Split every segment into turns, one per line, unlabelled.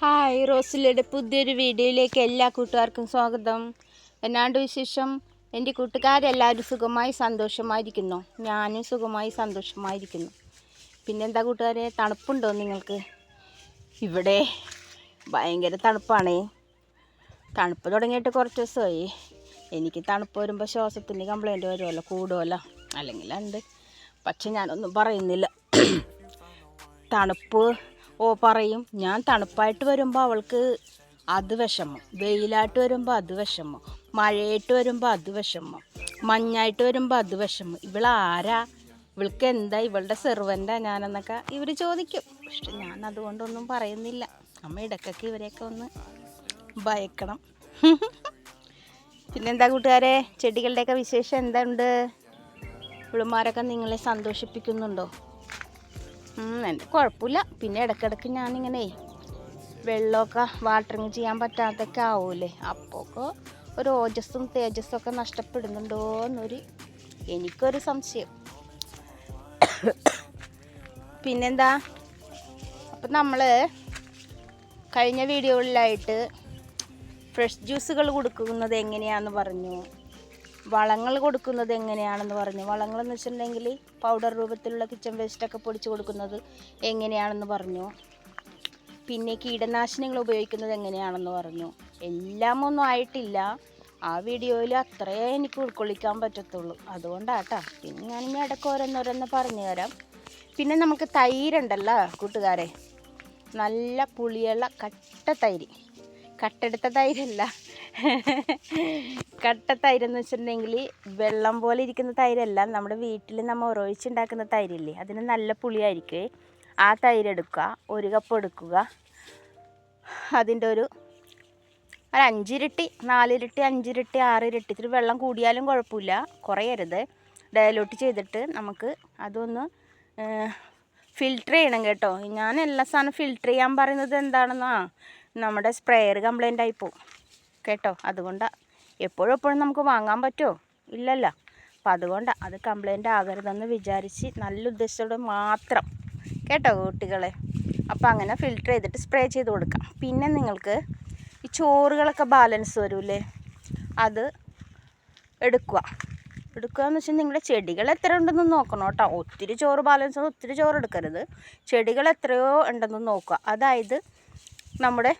Hi റോസിലയുടെ പുതിയൊരു വീഡിയോയിലേക്ക് എല്ലാ കൂട്ടുകാർക്കും സ്വാഗതം. എന്നാണ്ട് വിശേഷം? എന്റെ കൂട്ടുകാരെല്ലാവരും സുഖമായി സന്തോഷമായിരിക്കുന്നു. ഞാനും സുഖമായി സന്തോഷമായിരിക്കുന്നു. പിന്നെന്താ കൂട്ടുകാരെ തണുപ്പുണ്ടോ നിങ്ങൾക്ക്? ഇവിടെ ഭയങ്കര തണുപ്പാണേ. തണുപ്പ് തുടങ്ങിയിട്ട് കുറച്ച് ദിവസമായി. എനിക്ക് തണുപ്പ് വരുമ്പോൾ ശ്വാസത്തിന്റെ കംപ്ലൈന്റ് വരുമല്ലോ കൂടുമല്ലോ. അല്ലെങ്കിൽ ഉണ്ട് പക്ഷെ ഞാനൊന്നും പറയുന്നില്ല. തണുപ്പ് ഓ പറയും. ഞാൻ തണുപ്പായിട്ട് വരുമ്പോൾ അവൾക്ക് അത് വിഷമം. വെയിലായിട്ട് വരുമ്പോൾ അത് വിഷമം. മഴയായിട്ട് വരുമ്പോൾ അത് വിഷമം. മഞ്ഞായിട്ട് വരുമ്പോൾ അത് വിഷമം. ഇവളാരാ ഇവൾക്ക് എന്താ? ഇവളുടെ സെർവന്റാ ഞാനെന്നൊക്കെ ഇവർ ചോദിക്കും. പക്ഷെ ഞാൻ അതുകൊണ്ടൊന്നും പറയുന്നില്ല. അമ്മ ഇടയ്ക്കൊക്കെ ഇവരെയൊക്കെ ഒന്ന് ഭയക്കണം. പിന്നെന്താ കൂട്ടുകാരെ? ചെടികളുടെയൊക്കെ വിശേഷം എന്താ ഉണ്ട് ഇവളുമാരൊക്കെ നിങ്ങളെ സന്തോഷിപ്പിക്കുന്നുണ്ടോ? എന്റെ കുഴപ്പമില്ല. പിന്നെ ഇടയ്ക്കിടയ്ക്ക് ഞാനിങ്ങനെ വെള്ളമൊക്കെ വാട്ടറിങ് ചെയ്യാൻ പറ്റാത്തൊക്കെ ആവൂലേ. അപ്പോഴൊക്കെ ഒരു ഓജസ്സും തേജസ്സും ഒക്കെ നഷ്ടപ്പെടുന്നുണ്ടോ എന്നൊരു എനിക്കൊരു സംശയം. പിന്നെന്താ? അപ്പം നമ്മൾ കഴിഞ്ഞ വീഡിയോകളിലായിട്ട് ഫ്രഷ് ജ്യൂസുകൾ കൊടുക്കുന്നത് എങ്ങനെയാണെന്ന് പറഞ്ഞു. വളങ്ങൾ കൊടുക്കുന്നത് എങ്ങനെയാണെന്ന് പറഞ്ഞു. വളങ്ങൾ എന്ന് വെച്ചിട്ടുണ്ടെങ്കിൽ പൗഡർ രൂപത്തിലുള്ള കിച്ചൺ വേസ്റ്റൊക്കെ പൊടിച്ച് കൊടുക്കുന്നത് എങ്ങനെയാണെന്ന് പറഞ്ഞു. പിന്നെ കീടനാശിനികൾ ഉപയോഗിക്കുന്നത് എങ്ങനെയാണെന്ന് പറഞ്ഞു. എല്ലാം ഒന്നും ആയിട്ടില്ല. ആ വീഡിയോയിൽ അത്രയേ എനിക്ക് ഉൾക്കൊള്ളിക്കാൻ പറ്റത്തുള്ളൂ. അതുകൊണ്ടാട്ടാ. പിന്നെ ഇനി ഇടയ്ക്ക് ഓരോന്നോരോന്ന് പറഞ്ഞു തരാം. പിന്നെ നമുക്ക് തൈരുണ്ടല്ലോ കൂട്ടുകാരെ. നല്ല പുളിയുള്ള കട്ട തൈര്. കട്ടെടുത്ത തൈരല്ല കട്ട തൈരെന്ന് വെച്ചിട്ടുണ്ടെങ്കിൽ വെള്ളം പോലെ ഇരിക്കുന്ന തൈരല്ല. നമ്മുടെ വീട്ടിൽ നമ്മൾ ഉറവിച്ചുണ്ടാക്കുന്ന തൈരില്ലേ അതിന് നല്ല പുളിയായിരിക്കും. ആ തൈര് എടുക്കുക ഒരു കപ്പ് എടുക്കുക. അതിന്റെ ഒരു ഒരു അഞ്ചിരട്ടി നാലിരട്ടി അഞ്ചിരട്ടി ആറിരട്ടി ഇത്തിരി വെള്ളം കൂടിയാലും കുഴപ്പമില്ല. കുറയരുത്. ഡയലോട്ട് ചെയ്തിട്ട് നമുക്ക് അതൊന്ന് ഫിൽറ്റർ ചെയ്യണം കേട്ടോ. ഞാൻ എല്ലാ സാധനം ഫിൽറ്റർ ചെയ്യാൻ പറയുന്നത് എന്താണെന്നാ നമ്മുടെ സ്പ്രെയർ കംപ്ലൈന്റ് ആയിപ്പോവും കേട്ടോ? അതുകൊണ്ടാണ് എപ്പോഴും എപ്പോഴും നമുക്ക് വാങ്ങാൻ പറ്റുമോ ഇല്ലല്ലോ. അപ്പം അതുകൊണ്ടാണ് അത് കംപ്ലൈന്റ് ആകരുതെന്ന് വിചാരിച്ച് നല്ല ഉദ്ദേശത്തോടെ മാത്രം. കേട്ടോ കുട്ടികളെ? അപ്പോൾ അങ്ങനെ ഫിൽറ്റർ ചെയ്തിട്ട് സ്പ്രേ ചെയ്ത് കൊടുക്കാം. പിന്നെ നിങ്ങൾക്ക് ഈ ചോറുകളൊക്കെ ബാലൻസ് വരൂലേ അത് എടുക്കുക. എടുക്കുക എന്ന് വെച്ചാൽ നിങ്ങളുടെ ചെടികൾ എത്ര ഉണ്ടെന്ന് നോക്കണം കേട്ടോ. ഒത്തിരി ചോറ് ബാലൻസ് ഒത്തിരി ചോറ് എടുക്കരുത്. ചെടികൾ എത്രയോ ഉണ്ടെന്ന് നോക്കുക. അതായത് നമ്മുടെ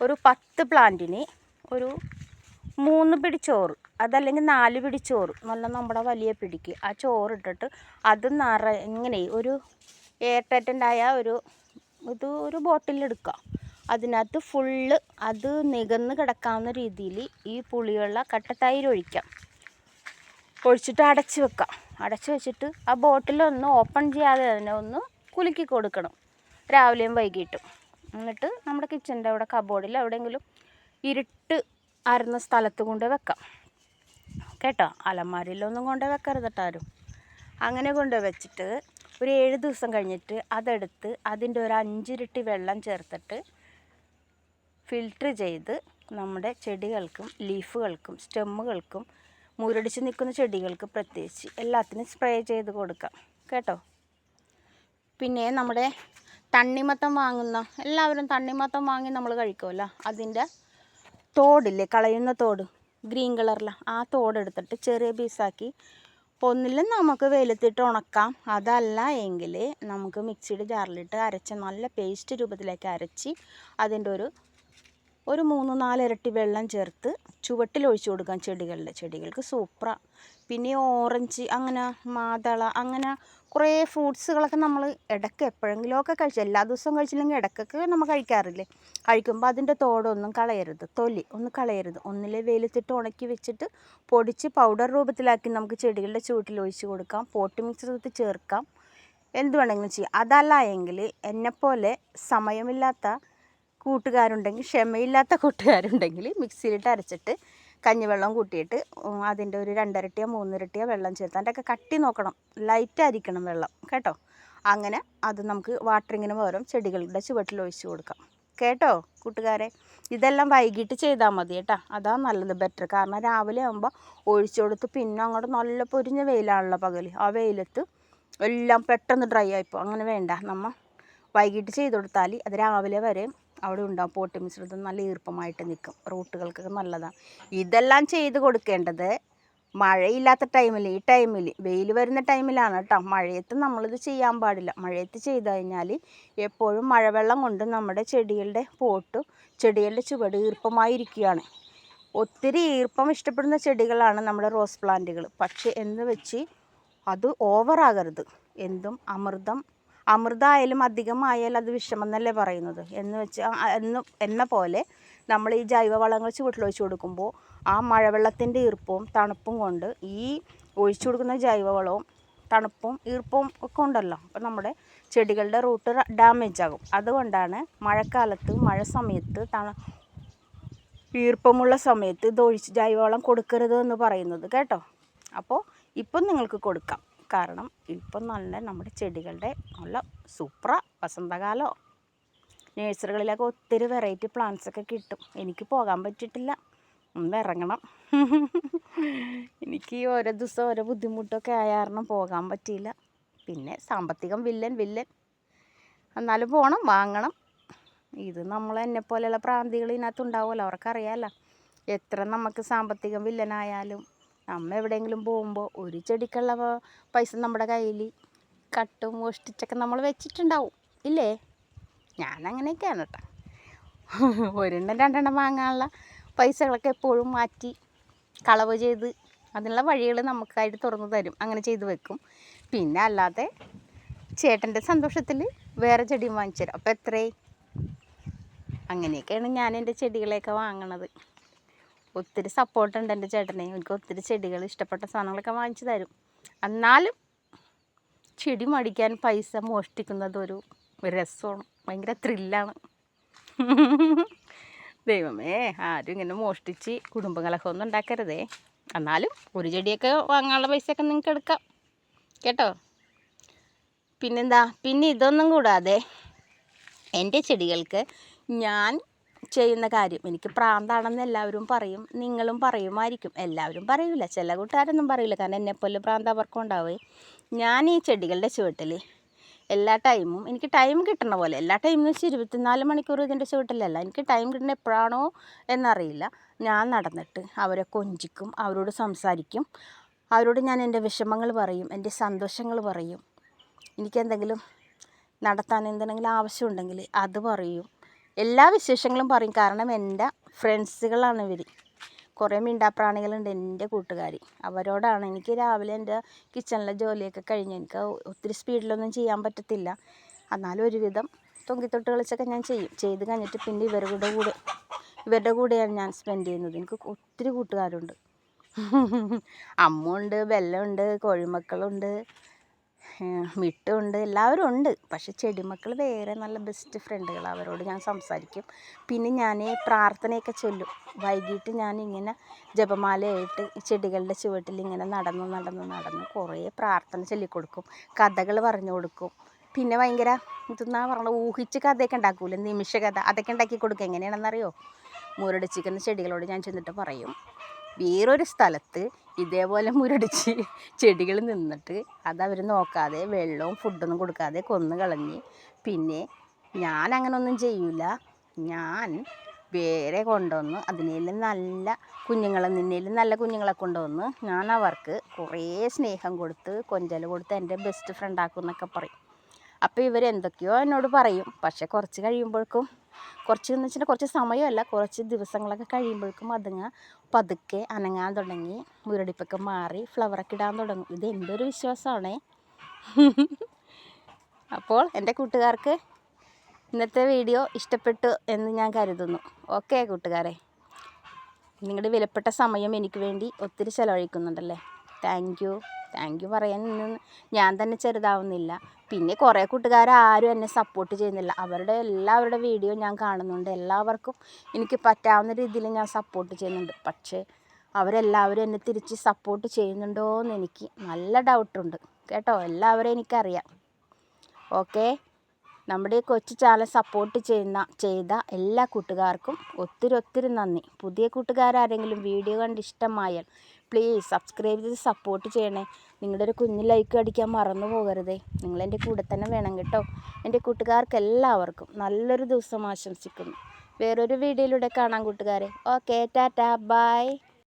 ഒരു പത്ത് പ്ലാന്റിന് ഒരു മൂന്ന് പിടി ചോറ് അതല്ലെങ്കിൽ നാല് പിടി ചോറ് നല്ല നമ്മുടെ വലിയ പിടിക്ക്. ആ ചോറ് ഇട്ടിട്ട് അത് നിറ ഇങ്ങനെ ഒരു ഏട്ടേറ്റന്റായ ഒരു ഇത് ഒരു ബോട്ടിലെടുക്കുക അതിനകത്ത് ഫുള്ള് അത് നികന്ന് കിടക്കാവുന്ന രീതിയിൽ ഈ പുളിയുള്ള കട്ടത്തൈര് ഒഴിക്കാം. ഒഴിച്ചിട്ട് അടച്ച് വെക്കാം. അടച്ച് വെച്ചിട്ട് ആ ബോട്ടിലൊന്ന് ഓപ്പൺ ചെയ്യാതെ തന്നെ ഒന്ന് കുലുക്കി കൊടുക്കണം. രാവിലെയും വൈകിട്ടും. എന്നിട്ട് നമ്മുടെ കിച്ചന്റെ അവിടെ കബോർഡിൽ എവിടെയെങ്കിലും ഇരുട്ട് ആരുന്ന സ്ഥലത്ത് കൊണ്ട് വെക്കാം. കേട്ടോ? അലമാരിയിലൊന്നും കൊണ്ട് വെക്കരുത് കേട്ടാരും അങ്ങനെ കൊണ്ട് വെച്ചിട്ട് ഒരു ഏഴ് ദിവസം കഴിഞ്ഞിട്ട് അതെടുത്ത് അതിന്റെ ഒരു അഞ്ചിരട്ടി വെള്ളം ചേർത്തിട്ട് ഫിൽറ്റർ ചെയ്ത് നമ്മുടെ ചെടികൾക്കും ലീഫുകൾക്കും സ്റ്റെമ്മുകൾക്കും മുരടിച്ച് നിൽക്കുന്ന ചെടികൾക്ക് പ്രത്യേകിച്ച് എല്ലാത്തിനും സ്പ്രേ ചെയ്ത് കൊടുക്കാം. കേട്ടോ? പിന്നെ നമ്മുടെ തണ്ണിമത്തം വാങ്ങുന്ന എല്ലാവരും തണ്ണിമത്തം വാങ്ങി നമ്മൾ കഴിക്കുമല്ലോ അതിന്റെ തോടില്ലേ കളയുന്ന തോട് ഗ്രീൻ കളറിൽ ആ തോടെടുത്തിട്ട് ചെറിയ പീസാക്കി ഒന്നിലും നമുക്ക് വെയിലത്തിട്ട് ഉണക്കാം. അതല്ല എങ്കിൽ നമുക്ക് മിക്സിയുടെ ജാറിലിട്ട് അരച്ച് നല്ല പേസ്റ്റ് രൂപത്തിലേക്ക് അരച്ച് അതിന്റെ ഒരു ഒരു മൂന്ന് നാലിരട്ടി വെള്ളം ചേർത്ത് ചുവട്ടിൽ ഒഴിച്ചു കൊടുക്കാം ചെടികളുടെ ചെടികൾക്ക് സൂപ്പറാണ് പിന്നെ ഓറഞ്ച് അങ്ങനെ മാതള അങ്ങനെ കുറേ ഫ്രൂട്ട്സുകളൊക്കെ നമ്മൾ ഇടയ്ക്ക് എപ്പോഴെങ്കിലുമൊക്കെ കഴിച്ചു എല്ലാ ദിവസവും കഴിച്ചില്ലെങ്കിൽ ഇടയ്ക്കൊക്കെ നമ്മൾ കഴിക്കാറില്ലേ? കഴിക്കുമ്പോൾ അതിന്റെ തോടൊന്നും കളയരുത് തൊലി ഒന്ന് കളയരുത്. ഒന്നിലെ വെയിലത്തിട്ട് ഉണക്കി വെച്ചിട്ട് പൊടിച്ച് പൗഡർ രൂപത്തിലാക്കി നമുക്ക് ചെടികളുടെ ചുവട്ടിൽ ഒഴിച്ച് കൊടുക്കാം. പോട്ട് മിക്സ് ചേർക്കാം. എന്ത് വേണമെങ്കിലും ചെയ്യാം. അതല്ല എങ്കിൽ എന്നെപ്പോലെ സമയമില്ലാത്ത കൂട്ടുകാരുണ്ടെങ്കിൽ ക്ഷമയില്ലാത്ത കൂട്ടുകാരുണ്ടെങ്കിൽ മിക്സിയിലിട്ട് അരച്ചിട്ട് കഞ്ഞിവെള്ളം കൂട്ടിയിട്ട് അതിന്റെ ഒരു രണ്ടരട്ടിയോ മൂന്നിരട്ടിയോ വെള്ളം ചേർത്ത് അതിന്റെയൊക്കെ കട്ടി നോക്കണം. ലൈറ്റ് അരിക്കണം വെള്ളം കേട്ടോ? അങ്ങനെ അത് നമുക്ക് വാട്ടറിങ്ങിന് പകരം ചെടികളുടെ ചുവട്ടിൽ ഒഴിച്ചു കൊടുക്കാം. കേട്ടോ കൂട്ടുകാരെ? ഇതെല്ലാം വൈകിട്ട് ചെയ്താൽ മതി കേട്ടോ. അതാ നല്ലത് ബെറ്റർ കാരണം രാവിലെ ആകുമ്പോൾ ഒഴിച്ചു കൊടുത്ത് പിന്നെ അങ്ങോട്ട് നല്ല പൊരിഞ്ഞ വെയിലാണല്ലോ പകൽ ആ വെയിലത്ത് എല്ലാം പെട്ടെന്ന് ഡ്രൈ ആയിപ്പോൾ അങ്ങനെ വേണ്ട. നമ്മൾ വൈകിട്ട് ചെയ്ത് കൊടുത്താൽ അത് രാവിലെ വരെ അവിടെ ഉണ്ടാവും. പോട്ടി മിശ്രിതം നല്ല ഈർപ്പമായിട്ട് നിൽക്കും. റൂട്ടുകൾക്കൊക്കെ നല്ലതാണ്. ഇതെല്ലാം ചെയ്ത് കൊടുക്കേണ്ടത് മഴയില്ലാത്ത ടൈമിൽ ഈ ടൈമിൽ വെയിൽ വരുന്ന ടൈമിലാണ് കേട്ടോ. മഴയത്ത് നമ്മളിത് ചെയ്യാൻ പാടില്ല. മഴയത്ത് ചെയ്ത് കഴിഞ്ഞാൽ എപ്പോഴും മഴവെള്ളം കൊണ്ട് നമ്മുടെ ചെടികളുടെ പോട്ട് ചെടികളുടെ ചുവട് ഈർപ്പമായിരിക്കുകയാണ്. ഒത്തിരി ഈർപ്പം ഇഷ്ടപ്പെടുന്ന ചെടികളാണ് നമ്മുടെ റോസ് പ്ലാന്റുകൾ പക്ഷേ എന്ന് വെച്ച് അത് ഓവറാകരുത് എന്തും അമൃതം അമൃതമായാലും അധികമായാലും അത് വിഷമെന്നല്ലേ പറയുന്നത്. എന്ന് വെച്ച് എന്ന് എന്ന പോലെ നമ്മൾ ഈ ജൈവവളങ്ങൾ ചുവട്ടിലൊഴിച്ച് കൊടുക്കുമ്പോൾ ആ മഴവെള്ളത്തിന്റെ ഈർപ്പവും തണുപ്പും കൊണ്ട് ഈ ഒഴിച്ചു കൊടുക്കുന്ന ജൈവവളവും തണുപ്പും ഈർപ്പവും ഒക്കെ ഉണ്ടല്ലോ. അപ്പോൾ നമ്മുടെ ചെടികളുടെ റൂട്ട് ഡാമേജ് ആകും. അതുകൊണ്ടാണ് മഴക്കാലത്ത് മഴ സമയത്ത് തണു ഈർപ്പമുള്ള സമയത്ത് ഇത് ഒഴിച്ച് ജൈവവളം കൊടുക്കരുത് എന്ന് പറയുന്നത് കേട്ടോ. അപ്പോൾ ഇപ്പം നിങ്ങൾക്ക് കൊടുക്കാം. കാരണം ഇപ്പം നല്ല നമ്മുടെ ചെടികളുടെ നല്ല സൂപ്പറ വസന്തകാലമോ നേഴ്സറികളിലൊക്കെ ഒത്തിരി വെറൈറ്റി പ്ലാന്റ്സ് ഒക്കെ കിട്ടും. എനിക്ക് പോകാൻ പറ്റിയിട്ടില്ല. ഒന്ന് ഇറങ്ങണം. എനിക്ക് ഓരോ ദിവസം ഓരോ ബുദ്ധിമുട്ടൊക്കെ ആയ കാരണം പോകാൻ പറ്റിയില്ല. പിന്നെ സാമ്പത്തികം വില്ലൻ വില്ലൻ. എന്നാലും പോകണം വാങ്ങണം. ഇത് നമ്മൾ എന്നെ പോലെയുള്ള പ്രാന്തികൾ ഇതിനകത്ത് ഉണ്ടാവുമല്ലോ അവർക്കറിയാമല്ലോ. എത്ര നമുക്ക് സാമ്പത്തികം വില്ലനായാലും നമ്മ എവിടെയെങ്കിലും പോകുമ്പോൾ ഒരു ചെടിക്കുള്ള പൈസ നമ്മുടെ കയ്യിൽ കട്ടും മോഷ്ടിച്ചൊക്കെ നമ്മൾ വെച്ചിട്ടുണ്ടാവും. ഇല്ലേ? ഞാൻ അങ്ങനെയൊക്കെയാണ് കേട്ടോ ഒരെണ്ണം രണ്ടെണ്ണം വാങ്ങാനുള്ള പൈസകളൊക്കെ എപ്പോഴും മാറ്റി കളവ് ചെയ്ത് അതിനുള്ള വഴികൾ നമുക്കായിട്ട് തുറന്നു തരും. അങ്ങനെ ചെയ്ത് വെക്കും. പിന്നെ അല്ലാതെ ചേട്ടന്റെ സന്തോഷത്തിൽ വേറെ ചെടിയും വാങ്ങിച്ചു തരും. അപ്പോൾ എത്രയായി? അങ്ങനെയൊക്കെയാണ് ഞാൻ എന്റെ ചെടികളെയൊക്കെ വാങ്ങണത്. ഒത്തിരി സപ്പോർട്ടുണ്ട് എന്റെ ചേട്ടനെ. എനിക്ക് ഒത്തിരി ചെടികൾ ഇഷ്ടപ്പെട്ട സാധനങ്ങളൊക്കെ വാങ്ങിച്ചു തരും. എന്നാലും ചെടി മടിക്കാൻ പൈസ മോഷ്ടിക്കുന്നത് ഒരു രസമാണ്. ഭയങ്കര ത്രില്ലാണ് ദൈവമേ ആരും ഇങ്ങനെ മോഷ്ടിച്ച് കുടുംബകലഹമൊന്നും ഉണ്ടാക്കരുതേ. എന്നാലും ഒരു ചെടിയൊക്കെ വാങ്ങാനുള്ള പൈസയൊക്കെ നിങ്ങൾക്ക് എടുക്കാം. കേട്ടോ? പിന്നെന്താ? പിന്നെ ഇതൊന്നും കൂടാതെ എന്റെ ചെടികൾക്ക് ഞാൻ ചെയ്യുന്ന കാര്യം. എനിക്ക് പ്രാന്താണെന്ന് എല്ലാവരും പറയും. നിങ്ങളും പറയുമായിരിക്കും. എല്ലാവരും പറയില്ല ചില കൂട്ടുകാരൊന്നും പറയില്ല കാരണം എന്നെപ്പോലെ പ്രാന്ത് അവർക്കും ഉണ്ടാവേ ഞാൻ ഈ ചെടികളുടെ ചുവട്ടിൽ എല്ലാ ടൈമും എനിക്ക് ടൈം കിട്ടണ പോലെ എല്ലാ ടൈമും വെച്ച് ഇരുപത്തിനാല് മണിക്കൂർ ഇതിന്റെ ചുവട്ടിലല്ല. എനിക്ക് ടൈം കിട്ടുന്ന എപ്പോഴാണോ എന്നറിയില്ല. ഞാൻ നടന്നിട്ട് അവരെ കൊഞ്ചിക്കും അവരോട് സംസാരിക്കും. അവരോട് ഞാൻ എന്റെ വിഷമങ്ങൾ പറയും എന്റെ സന്തോഷങ്ങൾ പറയും. എനിക്കെന്തെങ്കിലും നടത്താൻ എന്തെങ്കിലും ആവശ്യമുണ്ടെങ്കിൽ അത് പറയും. എല്ലാ വിശേഷങ്ങളും പറയും. കാരണം എന്റെ ഫ്രണ്ട്സുകളാണ് ഇവർ കുറേ മിണ്ടാപ്രാണികളുണ്ട് എന്റെ കൂട്ടുകാർ അവരോടാണ് എനിക്ക് രാവിലെ എന്റെ കിച്ചണിലെ ജോലിയൊക്കെ കഴിഞ്ഞ് എനിക്ക് ഒത്തിരി സ്പീഡിലൊന്നും ചെയ്യാൻ പറ്റത്തില്ല. എന്നാലും ഒരുവിധം തൊങ്കിത്തൊട്ട് കളിച്ചൊക്കെ ഞാൻ ചെയ്യും. ചെയ്ത് കഴിഞ്ഞിട്ട് പിന്നെ ഇവരുടെ കൂടെ ഇവരുടെ കൂടെയാണ് ഞാൻ സ്പെൻഡ് ചെയ്യുന്നത്. എനിക്ക് ഒത്തിരി കൂട്ടുകാരുണ്ട്. അമ്മുണ്ട് ബെല്ലമുണ്ട് കോഴിമക്കളുണ്ട്. മിട്ടുമുണ്ട് എല്ലാവരും ഉണ്ട്. പക്ഷെ ചെടിമക്കൾ വേറെ നല്ല ബെസ്റ്റ് ഫ്രണ്ടുകൾ അവരോട് ഞാൻ സംസാരിക്കും. പിന്നെ ഞാൻ പ്രാർത്ഥനയൊക്കെ ചൊല്ലും. വൈകിട്ട് ഞാൻ ഇങ്ങനെ ജപമാലയായിട്ട് ചെടികളുടെ ചുവട്ടിൽ ഇങ്ങനെ നടന്ന് നടന്ന് നടന്ന് കുറേ പ്രാർത്ഥന ചൊല്ലിക്കൊടുക്കും. കഥകൾ പറഞ്ഞു കൊടുക്കും. പിന്നെ ഭയങ്കര ഇതെന്നാ പറഞ്ഞത്? ഊഹിച്ച് കഥയൊക്കെ ഉണ്ടാക്കൂലേ? നിമിഷ കഥ അതൊക്കെ ഉണ്ടാക്കി കൊടുക്കും. എങ്ങനെയാണെന്നറിയോ? മുരടിച്ചിരിക്കുന്ന ചെടികളോട് ഞാൻ ചെന്നിട്ട് പറയും. വേറൊരു സ്ഥലത്ത് ഇതേപോലെ മുരടിച്ച് ചെടികൾ നിന്നിട്ട് അതവർ നോക്കാതെ വെള്ളവും ഫുഡൊന്നും കൊടുക്കാതെ കൊന്നു കളഞ്ഞ്. പിന്നെ ഞാൻ അങ്ങനൊന്നും ചെയ്യൂല. ഞാൻ വേറെ കൊണ്ടുവന്ന് അതിനേലും നല്ല കുഞ്ഞുങ്ങളെ നിന്നേലും നല്ല കുഞ്ഞുങ്ങളെ കൊണ്ടുവന്ന് ഞാൻ അവർക്ക് കുറേ സ്നേഹം കൊടുത്ത് കൊഞ്ചൽ കൊടുത്ത് എന്റെ ബെസ്റ്റ് ഫ്രണ്ടാക്കും എന്നൊക്കെ പറയും. അപ്പോൾ ഇവരെന്തൊക്കെയോ എന്നോട് പറയും. പക്ഷെ കുറച്ച് കഴിയുമ്പോഴേക്കും കുറച്ച് എന്ന് വെച്ചിട്ടുണ്ടെങ്കിൽ കുറച്ച് സമയമല്ല കുറച്ച് ദിവസങ്ങളൊക്കെ കഴിയുമ്പോഴേക്കും അതുങ്ങ പതുക്കെ അനങ്ങാൻ തുടങ്ങി മുരടിപ്പൊക്കെ മാറി ഫ്ലവറൊക്കെ ഇടാൻ തുടങ്ങും. ഇത് എന്റെ ഒരു വിശ്വാസമാണേ. അപ്പോൾ എന്റെ കൂട്ടുകാർക്ക് ഇന്നത്തെ വീഡിയോ ഇഷ്ടപ്പെട്ടു എന്ന് ഞാൻ കരുതുന്നു. ഓക്കെ കൂട്ടുകാരെ. നിങ്ങളുടെ വിലപ്പെട്ട സമയം എനിക്ക് വേണ്ടി ഒത്തിരി ചിലവഴിക്കുന്നുണ്ടല്ലേ? Thank you. താങ്ക് യു പറയാനൊന്നും ഞാൻ തന്നെ ചെറുതാവുന്നില്ല. പിന്നെ കുറേ കൂട്ടുകാർ ആരും എന്നെ സപ്പോർട്ട് ചെയ്യുന്നില്ല. അവരുടെ എല്ലാവരുടെ വീഡിയോ ഞാൻ കാണുന്നുണ്ട്. എല്ലാവർക്കും എനിക്ക് പറ്റാവുന്ന രീതിയിൽ ഞാൻ സപ്പോർട്ട് ചെയ്യുന്നുണ്ട്. പക്ഷേ അവരെല്ലാവരും എന്നെ തിരിച്ച് സപ്പോർട്ട് ചെയ്യുന്നുണ്ടോ എന്ന് എനിക്ക് നല്ല ഡൗട്ടുണ്ട് കേട്ടോ? എല്ലാവരെയും എനിക്കറിയാം. ഓക്കെ നമ്മുടെ ഈ കൊച്ചു ചാനൽ സപ്പോർട്ട് ചെയ്യുന്ന ചെയ്ത എല്ലാ കൂട്ടുകാർക്കും ഒത്തിരി ഒത്തിരി നന്ദി. പുതിയ കൂട്ടുകാരാരെങ്കിലും വീഡിയോ കണ്ട് ഇഷ്ടമായാൽ പ്ലീസ് സബ്സ്ക്രൈബ് ചെയ്ത് സപ്പോർട്ട് ചെയ്യണേ. നിങ്ങളുടെ ഒരു കുഞ്ഞു ലൈക്ക് അടിക്കാൻ മറന്നു പോകരുതേ. നിങ്ങൾ എന്റെ കൂടെ തന്നെ വേണം കേട്ടോ. എന്റെ കൂട്ടുകാർക്ക് എല്ലാവർക്കും നല്ലൊരു ദിവസം ആശംസിക്കുന്നു. വേറൊരു വീഡിയോയിലൂടെ കാണാം കൂട്ടുകാരെ. ഓക്കെ ടാറ്റാ. ബൈ